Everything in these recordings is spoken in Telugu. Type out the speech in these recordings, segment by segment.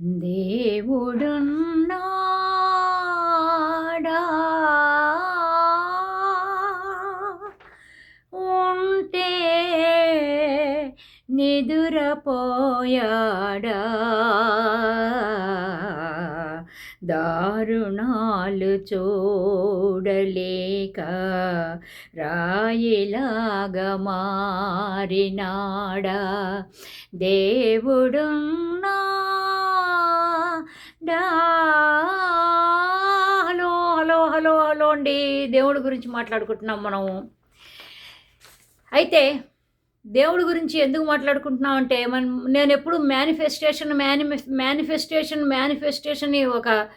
దేవుడున్నాడా? ఉంటే నిదురపోయాడా? దారుణాలు చూడలేక రాయిలాగా మారినాడా? దేవుడున్నా హలో హలో హలో హలో అండి. దేవుడి గురించి మాట్లాడుకుంటున్నాం మనము. అయితే దేవుడి గురించి ఎందుకు మాట్లాడుకుంటున్నాం అంటే మనం నేను ఎప్పుడు మేనిఫెస్టేషన్ మేని మేనిఫెస్టేషన్ మేనిఫెస్టేషన్ ఒక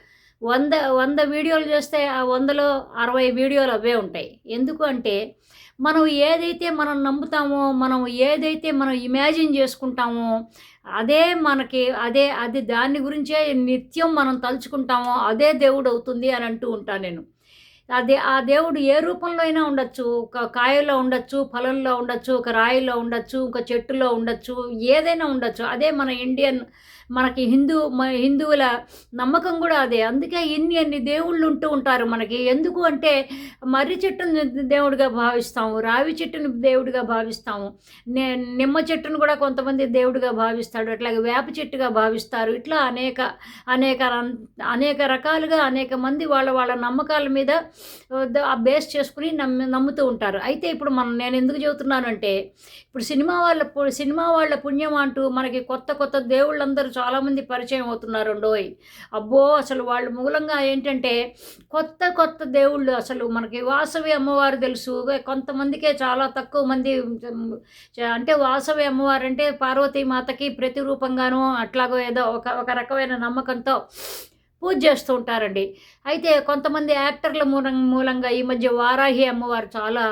వంద వంద వీడియోలు చేస్తే ఆ వందలో అరవై వీడియోలు అవే ఉంటాయి. ఎందుకు అంటే మనం ఏదైతే మనం నమ్ముతామో మనం ఏదైతే మనం ఇమాజిన్ చేసుకుంటామో అదే మనకి అదే అది దాని గురించే నిత్యం మనం తలుచుకుంటామో అదే దేవుడు అవుతుంది అని అంటూ ఉంటాను నేను. అదే ఆ దేవుడు ఏ రూపంలో అయినా ఉండొచ్చు. ఒక కాయలో ఉండొచ్చు ఫలంలో ఉండొచ్చు ఒక రాయిలో ఉండొచ్చు ఒక చెట్టులో ఉండొచ్చు ఏదైనా ఉండొచ్చు. అదే మన ఇండియన్ మనకి హిందూ మ- హిందువుల నమ్మకం కూడా అదే. అందుకే ఇన్ని అన్ని దేవుళ్ళు ఉంటూ ఉంటారు మనకి. ఎందుకు అంటే మర్రి చెట్టును దేవుడిగా భావిస్తాము రావి చెట్టును దేవుడిగా భావిస్తాము నే నిమ్మ చెట్టును కూడా కొంతమంది దేవుడిగా భావిస్తాడు అట్లాగే వేప చెట్టుగా భావిస్తారు. ఇట్లా అనేక అనేక రం- అనేక రకాలుగా అనేక మంది వాళ్ళ వాళ్ళ నమ్మకాల మీద బేస్ చేసుకుని నమ్మి నమ్ముతూ ఉంటారు. అయితే ఇప్పుడు మనం నేను ఎందుకు చెబుతున్నానంటే ఇప్పుడు సినిమా వాళ్ళ పు- సినిమా వాళ్ళ పుణ్యం అంటూ మనకి కొత్త కొత్త దేవుళ్ళందరూ చాలామంది పరిచయం అవుతున్నారు అండోయ్ అబ్బో అసలు వాళ్ళ మూలంగా ఏంటంటే కొత్త కొత్త దేవుళ్ళు అసలు మనకి వాసవి అమ్మవారు తెలుసు. కొంతమందికే చాలా తక్కువ మంది అంటే వాసవి అమ్మవారు అంటే పార్వతీమాతకి ప్రతిరూపంగాను అట్లాగో ఏదో ఒక ఒక రకమైన నమ్మకంతో పూజ చేస్తూ ఉంటారండి. అయితే కొంతమంది యాక్టర్ల మూలం మూలంగా ఈ మధ్య వారాహి అమ్మవారు చాలా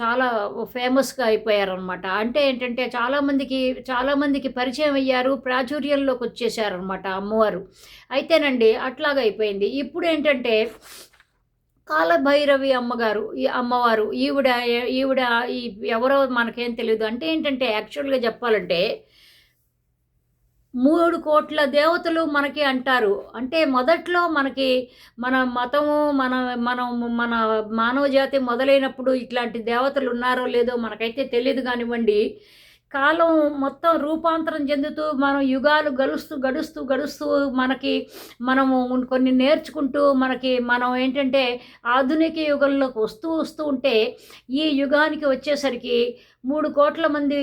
చాలా ఫేమస్గా అయిపోయారనమాట. అంటే ఏంటంటే చాలామందికి చాలామందికి పరిచయం అయ్యారు ప్రాచుర్యంలోకి వచ్చేసారనమాట అమ్మవారు. అయితేనండి అట్లాగా అయిపోయింది. ఇప్పుడు ఏంటంటే కాలభైరవి అమ్మగారు ఈ అమ్మవారు ఈవిడ ఈవిడ ఈ ఎవరో మనకేం తెలియదు అంటే ఏంటంటే యాక్చువల్గా చెప్పాలంటే మూడు కోట్ల దేవతలు మనకి అంటారు. అంటే మొదట్లో మనకి మన మతము మన మనం మన మానవ జాతి మొదలైనప్పుడు ఇట్లాంటి దేవతలు ఉన్నారో లేదో మనకైతే తెలియదు కానివ్వండి. కాలం మొత్తం రూపాంతరం చెందుతూ మనం యుగాలు గడుస్తూ గడుస్తూ గడుస్తూ మనకి మనము కొన్ని నేర్చుకుంటూ మనకి మనం ఏంటంటే ఆధునిక యుగంలోకి వస్తూ వస్తూ ఉంటే ఈ యుగానికి వచ్చేసరికి మూడు కోట్ల మంది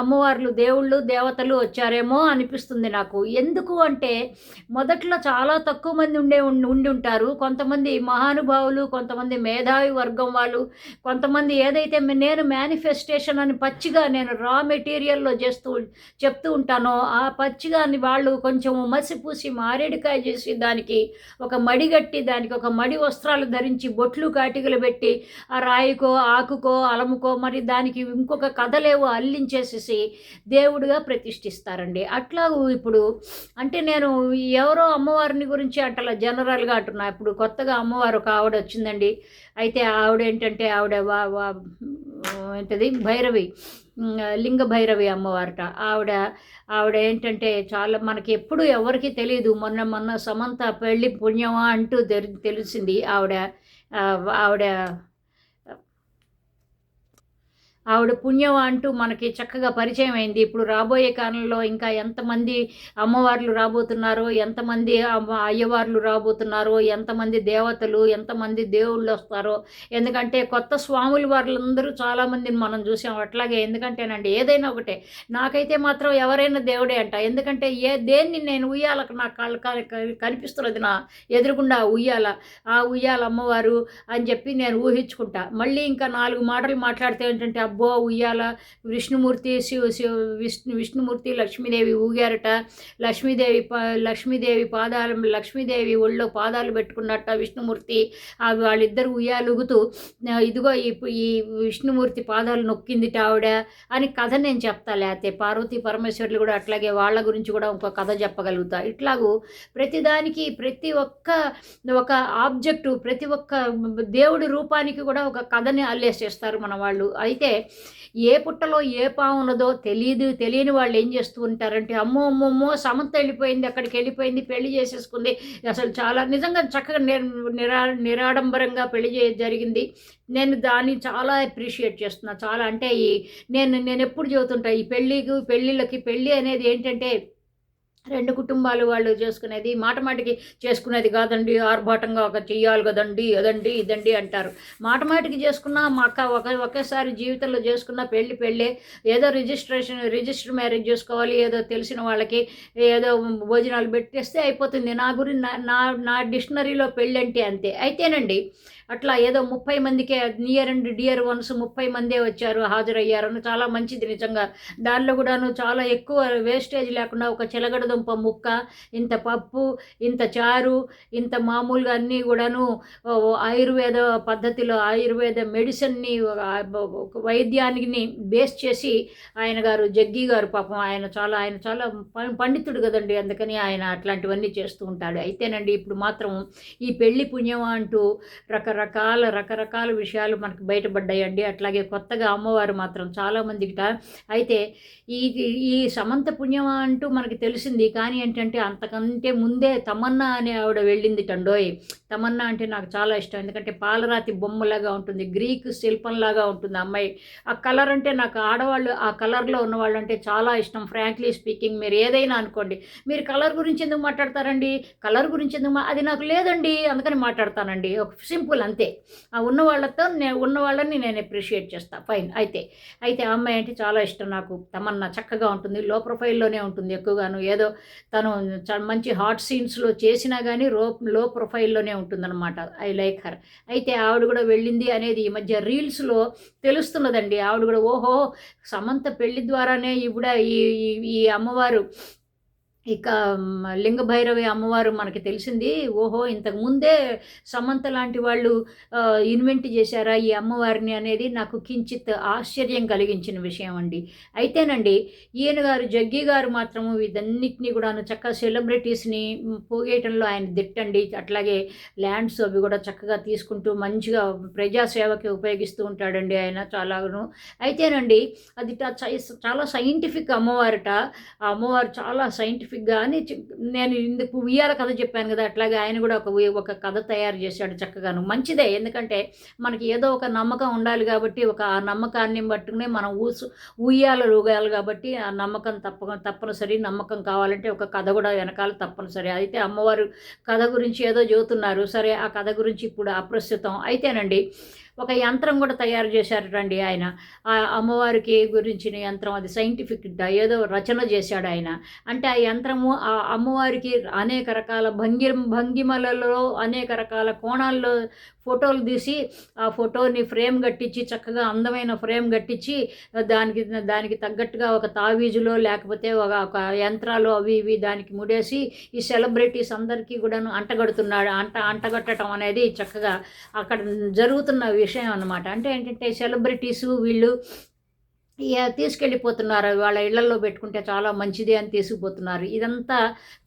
అమ్మవార్లు దేవుళ్ళు దేవతలు వచ్చారేమో అనిపిస్తుంది నాకు. ఎందుకు అంటే మొదట్లో చాలా తక్కువ మంది ఉండే ఉండి ఉండి ఉంటారు. కొంతమంది మహానుభావులు కొంతమంది మేధావి వర్గం వాళ్ళు కొంతమంది ఏదైతే నేను మేనిఫెస్టేషన్ అని పచ్చిగా నేను రా మెటీరియల్లో చేస్తూ చెప్తూ ఉంటానో ఆ పచ్చిగాని వాళ్ళు కొంచెం మసిపూసి మారేడుకాయ చేసి దానికి ఒక మడి కట్టి దానికి ఒక మడి వస్త్రాలు ధరించి బొట్లు కాటికలు పెట్టి ఆ రాయికో ఆకుకో అలముకో మరి దానికి ఇంకొక కథలేవో అల్లించేసేసి దేవుడిగా ప్రతిష్ఠిస్తారండి. అట్లా ఇప్పుడు అంటే నేను ఎవరో అమ్మవారిని గురించి అంటలా జనరల్గా అంటున్నా. ఇప్పుడు కొత్తగా అమ్మవారు ఒక ఆవిడ వచ్చిందండి. అయితే ఆవిడ ఏంటంటే ఆవిడ వా వా ఏంటది? భైరవి. లింగ భైరవి అమ్మవారట. ఆవిడ ఆవిడ ఏంటంటే చాలా మనకి ఎప్పుడు ఎవరికి తెలియదు మొన్న మొన్న సమంత పెళ్ళి పుణ్యమా అంటూ తెలిసింది ఆవిడ. ఆవిడ ఆవిడ పుణ్యం అంటూ మనకి చక్కగా పరిచయం అయింది. ఇప్పుడు రాబోయే కాలంలో ఇంకా ఎంతమంది అమ్మవార్లు రాబోతున్నారో ఎంతమంది అమ్మ- అయ్యవార్లు రాబోతున్నారో ఎంతమంది దేవతలు ఎంతమంది దేవుళ్ళు వస్తారో ఎందుకంటే కొత్త స్వాములు వాళ్ళందరూ చాలామందిని మనం చూసాం అట్లాగే. ఎందుకంటేనండి ఏదైనా ఒకటే నాకైతే మాత్రం ఎవరైనా దేవుడే అంట. ఎందుకంటే ఏ దేన్ని నేను ఉయ్యాలకు నా కళ్ళు క- కనిపిస్తున్నది నా ఎదురుగుండా ఉయ్యాల ఆ ఉయ్యాల అమ్మవారు అని చెప్పి నేను ఊహించుకుంటా. మళ్ళీ ఇంకా నాలుగు మాటలు మాట్లాడితే ఏంటంటే అబ్బో ఉయ్యాల. విష్ణుమూర్తి శివ శివ విష్ణు విష్ణుమూర్తి లక్ష్మీదేవి ఊగారట. లక్ష్మీదేవి లక్ష్మీదేవి పాదాలు లక్ష్మీదేవి ఒళ్ళో పాదాలు పెట్టుకున్నట్ట విష్ణుమూర్తి. ఆ వాళ్ళిద్దరు ఉయ్యాలుగుతూ ఇదిగో ఈ ఈ విష్ణుమూర్తి పాదాలు నొక్కిందిట ఆవిడ అని కథ నేను చెప్తా లేకపోతే పార్వతీ పరమేశ్వరులు కూడా అట్లాగే వాళ్ళ గురించి కూడా ఇంకో కథ చెప్పగలుగుతా. ఇట్లాగూ ప్రతిదానికి ప్రతి ఒక్క ఒక ఆబ్జెక్టు ప్రతి ఒక్క దేవుడి రూపానికి కూడా ఒక కథని అల్లేసేస్తారు మన వాళ్ళు. అయితే ఏ పుట్టలో ఏ పాము ఉన్నదో తెలియదు తెలియని వాళ్ళు ఏం చేస్తూ ఉంటారంటే అమ్మో అమ్మమ్మో సమంత వెళ్ళిపోయింది అక్కడికి వెళ్ళిపోయింది పెళ్ళి చేసేసుకుంది. అసలు చాలా నిజంగా చక్కగా నిరా నిరాడంబరంగా పెళ్ళి జరిగింది. నేను దాన్ని చాలా అప్రిషియేట్ చేస్తున్నా. చాలా అంటే ఈ నేను నేను ఎప్పుడు చెబుతుంటా ఈ పెళ్ళికి పెళ్ళిళ్ళకి పెళ్ళి అనేది ఏంటంటే రెండు కుటుంబాలు వాళ్ళు చేసుకునేది మాట మాటికి చేసుకునేది కాదండి ఆర్భాటంగా ఒక చెయ్యాలి కదండి అదండి ఇదండి అంటారు. మాట మాటికి చేసుకున్న మా అక్క ఒక ఒకేసారి జీవితంలో చేసుకున్న పెళ్ళి పెళ్ళే ఏదో రిజిస్ట్రేషన్ రిజిస్టర్ మ్యారేజ్ చేసుకోవాలి ఏదో తెలిసిన వాళ్ళకి ఏదో భోజనాలు పెట్టేస్తే అయిపోతుంది. నా గురి నా నా డిక్షనరీలో పెళ్ళి అంటే అంతే. అయితేనండి అట్లా ఏదో ముప్పై మందికే నియర్ అండ్ డియర్ వన్స్ ముప్పై మందే వచ్చారు హాజరయ్యారు. చాలా మంచిది నిజంగా. దానిలో కూడాను చాలా ఎక్కువ వేస్టేజ్ లేకుండా ఒక చిలగడ చిలగడదుంప ముక్క ఇంత పప్పు ఇంత చారు ఇంత మామూలుగా అన్నీ కూడాను ఆయుర్వేద పద్ధతిలో ఆయుర్వేద మెడిసిన్ని వైద్యానికి బేస్ చేసి ఆయన గారు జగ్గి గారు పాపం ఆయన చాలా ఆయన చాలా పండితుడు కదండి. అందుకని ఆయన అట్లాంటివన్నీ చేస్తూ ఉంటాడు. అయితేనండి ఇప్పుడు మాత్రం ఈ పెళ్ళి పుణ్యం అంటూ రకరకాల రకరకాల రకరకాల విషయాలు మనకు బయటపడ్డాయండి. అట్లాగే కొత్తగా అమ్మవారు మాత్రం చాలామందికిట అయితే ఈ ఈ సమంత పుణ్యం అంటూ మనకి తెలిసింది కానీ ఏంటంటే అంతకంటే ముందే తమన్నా అనే ఆవిడ వెళ్ళింది టండోయ్ తమన్నా అంటే నాకు చాలా ఇష్టం. ఎందుకంటే పాలరాతి బొమ్మలాగా ఉంటుంది. గ్రీక్ శిల్పంలాగా ఉంటుంది అమ్మాయి. ఆ కలర్ అంటే నాకు ఆడవాళ్ళు ఆ కలర్లో ఉన్నవాళ్ళు అంటే చాలా ఇష్టం. ఫ్రాంక్లీ స్పీకింగ్ మీరు ఏదైనా అనుకోండి. మీరు కలర్ గురించి ఎందుకు మాట్లాడతారండి? కలర్ గురించి ఎందుకు అది నాకు లేదండి. అందుకని మాట్లాడతానండి. ఒక సింపుల్ అంతే. ఆ ఉన్న వాళ్ళతో నేను ఉన్న వాళ్ళని నేను అప్రిషియేట్ చేస్తాను ఫైన్ అయితే అయితే ఆ అమ్మాయి అంటే చాలా ఇష్టం నాకు. తమన్నా చక్కగా ఉంటుంది. లో ప్రొఫైల్లోనే ఉంటుంది ఎక్కువగాను. ఏదో తను మంచి హాట్ సీన్స్లో చేసినా కానీ రో లో ప్రొఫైల్లోనే ఉంటుందన్నమాట. ఐ లైక్ హర్ అయితే ఆవిడ కూడా వెళ్ళింది అనేది ఈ మధ్య రీల్స్లో తెలుస్తున్నదండి. ఆవిడ కూడా ఓహో సమంత పెళ్ళి ద్వారానే ఇవిడ ఈ ఈ అమ్మవారు ఇక లింగభైరవి అమ్మవారు మనకి తెలిసింది. ఓహో ఇంతకు ముందే సమంత లాంటి వాళ్ళు ఇన్వెంట్ చేశారా ఈ అమ్మవారిని అనేది నాకు కించిత్ ఆశ్చర్యం కలిగించిన విషయం అండి. అయితేనండి ఈయన గారు జగ్గి గారు మాత్రము ఇదన్నిటినీ కూడా చక్కగా సెలబ్రిటీస్ని పోగేయటంలో ఆయన దిట్టండి. అట్లాగే ల్యాండ్స్ అవి కూడా చక్కగా తీసుకుంటూ మంచిగా ప్రజాసేవకి ఉపయోగిస్తూ ఉంటాడండి ఆయన చాలాను. అయితేనండి అది చాలా సైంటిఫిక్ అమ్మవారట. ఆ అమ్మవారు చాలా సైంటిఫిక్ సైంటిఫిక్గా అని నేను ఇందుకు ఉయ్యాల కథ చెప్పాను కదా అట్లాగే ఆయన కూడా ఒక ఒక కథ తయారు చేశాడు చక్కగాను. మంచిదే ఎందుకంటే మనకి ఏదో ఒక నమ్మకం ఉండాలి కాబట్టి ఒక ఆ నమ్మకాన్ని బట్టుకునే మనం ఊసు ఉయ్యాల రూగాలి కాబట్టి ఆ నమ్మకం తప్ప తప్పనిసరి నమ్మకం కావాలంటే ఒక కథ కూడా వెనకాల తప్పనిసరి. అయితే అమ్మవారు కథ గురించి ఏదో చెబుతున్నారు. సరే ఆ కథ గురించి ఇప్పుడు అప్రస్తుతం అయితేనండి ఒక యంత్రం కూడా తయారు చేశారటండి ఆయన. ఆ అమ్మవారికి గురించిన యంత్రం అది సైంటిఫిక్ ఏదో రచన చేశాడు ఆయన. అంటే ఆ యంత్రము ఆ అమ్మవారికి అనేక రకాల భంగి భంగిమలలో అనేక రకాల కోణాల్లో ఫోటోలు తీసి ఆ ఫోటోని ఫ్రేమ్ కట్టించి చక్కగా అందమైన ఫ్రేమ్ కట్టించి దానికి దానికి తగ్గట్టుగా ఒక తావీజులో లేకపోతే ఒక ఒక యంత్రాలు అవి ఇవి దానికి ముడేసి ఈ సెలబ్రిటీస్ అందరికీ కూడాను అంటగడుతున్నాడు. అంట అంటగట్టడం అనేది చక్కగా అక్కడ జరుగుతున్న విషయం అనమాట అంటే ఏంటంటే సెలబ్రిటీసు వీళ్ళు తీసుకెళ్ళిపోతున్నారు. వాళ్ళ ఇళ్ళలో పెట్టుకుంటే చాలా మంచిది అని తీసుకుపోతున్నారు. ఇదంతా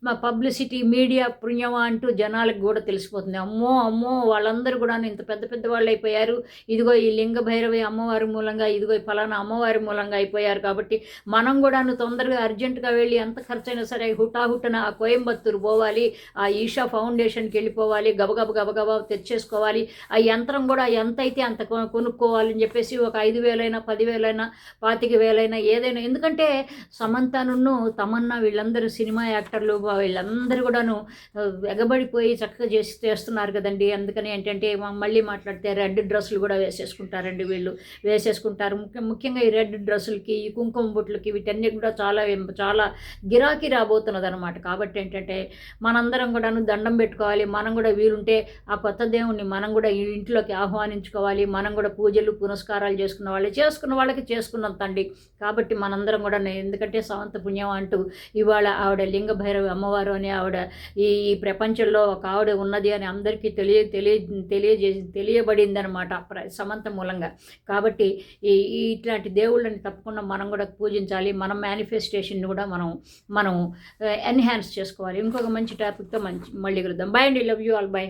మా పబ్లిసిటీ మీడియా పుణ్యమా అంటూ జనాలకు కూడా తెలిసిపోతుంది. అమ్మో అమ్మో వాళ్ళందరూ కూడా ఇంత పెద్ద పెద్ద వాళ్ళు అయిపోయారు. ఇదిగో ఈ లింగ భైరవి అమ్మవారి మూలంగా ఇదిగో ఫలానా అమ్మవారి మూలంగా అయిపోయారు కాబట్టి మనం కూడాను తొందరగా అర్జెంటుగా వెళ్ళి ఎంత ఖర్చైనా సరే హుటాహుటన ఆ కోయంబత్తూరు పోవాలి. ఆ ఈషా ఫౌండేషన్కి వెళ్ళిపోవాలి. గబగబ గబగబా తెచ్చేసుకోవాలి. ఆ యంత్రం కూడా ఎంత అయితే అంత కొనుక్కోవాలని చెప్పేసి ఒక ఐదు వేలైనా పదివేలైనా పాతిక వేలైనా ఏదైనా. ఎందుకంటే సమంతను తమన్నా వీళ్ళందరూ సినిమా యాక్టర్లు వీళ్ళందరూ కూడాను ఎగబడిపోయి చక్కగా చేసి చేస్తున్నారు కదండి. అందుకని ఏంటంటే మళ్ళీ మాట్లాడితే రెడ్ డ్రెస్సులు కూడా వేసేసుకుంటారండి వీళ్ళు. వేసేసుకుంటారు. ముఖ్య ముఖ్యంగా ఈ రెడ్ డ్రెస్సులకి ఈ కుంకుమ బుట్లకి వీటన్నీ కూడా చాలా చాలా గిరాకీ రాబోతున్నది అనమాట కాబట్టి ఏంటంటే మనందరం కూడాను దండం పెట్టుకోవాలి. మనం కూడా వీలుంటే ఆ కొత్త దేవుణ్ణి మనం కూడా ఇంట్లోకి ఆహ్వానించుకోవాలి. మనం కూడా పూజలు పునస్కారాలు చేసుకున్న వాళ్ళు. చేసుకున్న వాళ్ళకి చేసుకున్న తండ్రి కాబట్టి మనందరం కూడా ఎందుకంటే సవంత పుణ్యం అంటూ ఇవాళ ఆవిడ లింగ భైరవి అమ్మవారు అని ఆవిడ ఈ ప్రపంచంలో ఒక ఆవిడ ఉన్నది అని అందరికీ తెలియ తెలియ తెలియజే తెలియబడింది అనమాట సమంత మూలంగా. కాబట్టి ఈ ఇట్లాంటి దేవుళ్ళని తప్పకుండా మనం కూడా పూజించాలి. మనం మేనిఫెస్టేషన్ కూడా మనం మనం ఎన్హాన్స్ చేసుకోవాలి. ఇంకొక మంచి టాపిక్తో మంచి మళ్ళీ కలుద్దాం. బై అండి. Love you all by